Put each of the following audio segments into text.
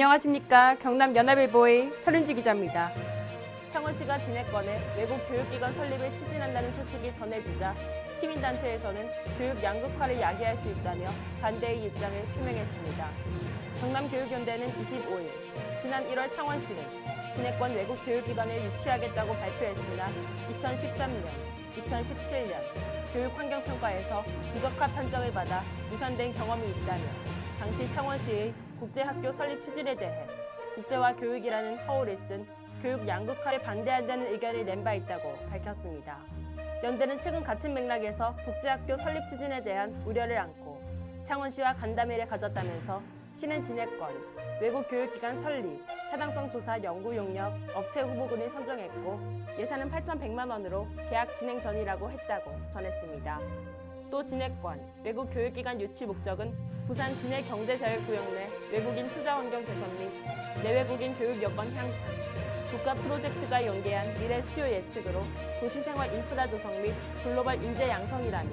안녕하십니까. 경남 연합일보의 서른지 기자입니다. 창원시가 진해권에 외국 교육기관 설립을 추진한다는 소식이 전해지자 시민단체에서는 교육 양극화를 야기할 수 있다며 반대의 입장을 표명했습니다. 경남교육연대는 25일 지난 1월 창원시는 진해권 외국 교육기관을 유치하겠다고 발표했으나 2013년, 2017년 교육 환경평가에서 부적합 판정을 받아 무산된 경험이 있다며 당시 창원시의 국제학교 설립 추진에 대해 국제화 교육이라는 허울을 쓴 교육 양극화를 반대한다는 의견을 낸 바 있다고 밝혔습니다. 연대는 최근 같은 맥락에서 국제학교 설립 추진에 대한 우려를 안고 창원시와 간담회를 가졌다면서 시는 진해권, 외국 교육기관 설립, 타당성 조사 연구 용역, 업체 후보군을 선정했고 예산은 8,100만 원으로 계약 진행 전이라고 했다고 전했습니다. 또 진해권, 외국 교육기관 유치 목적은 부산 진해 경제자율구역 내 외국인 투자 환경 개선 및 내외국인 교육 여건 향상, 국가 프로젝트가 연계한 미래 수요 예측으로 도시생활 인프라 조성 및 글로벌 인재 양성이라며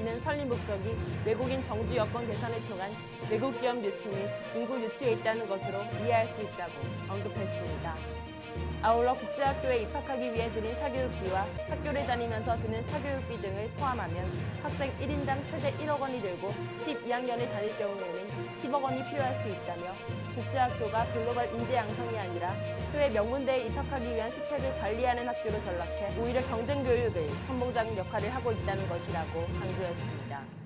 이는 설립 목적이 외국인 정주 여건 개선을 통한 외국 기업 유치 및 인구 유치에 있다는 것으로 이해할 수 있다고 언급했습니다. 아울러 국제학교에 입학하기 위해 드린 사교육비와 학교를 다니면서 드는 사교육비 등을 포함하면 학생 1인당 최대 1억 원이 들고 12학년을 다닐 경우에는 10억 원이 필요할 수 있다며 국제학교가 글로벌 인재 양성이 아니라 해외 명문대에 입학하기 위한 스펙을 관리하는 학교로 전락해 오히려 경쟁 교육을 선봉장 역할을 하고 있다는 것이라고 강조했습니다.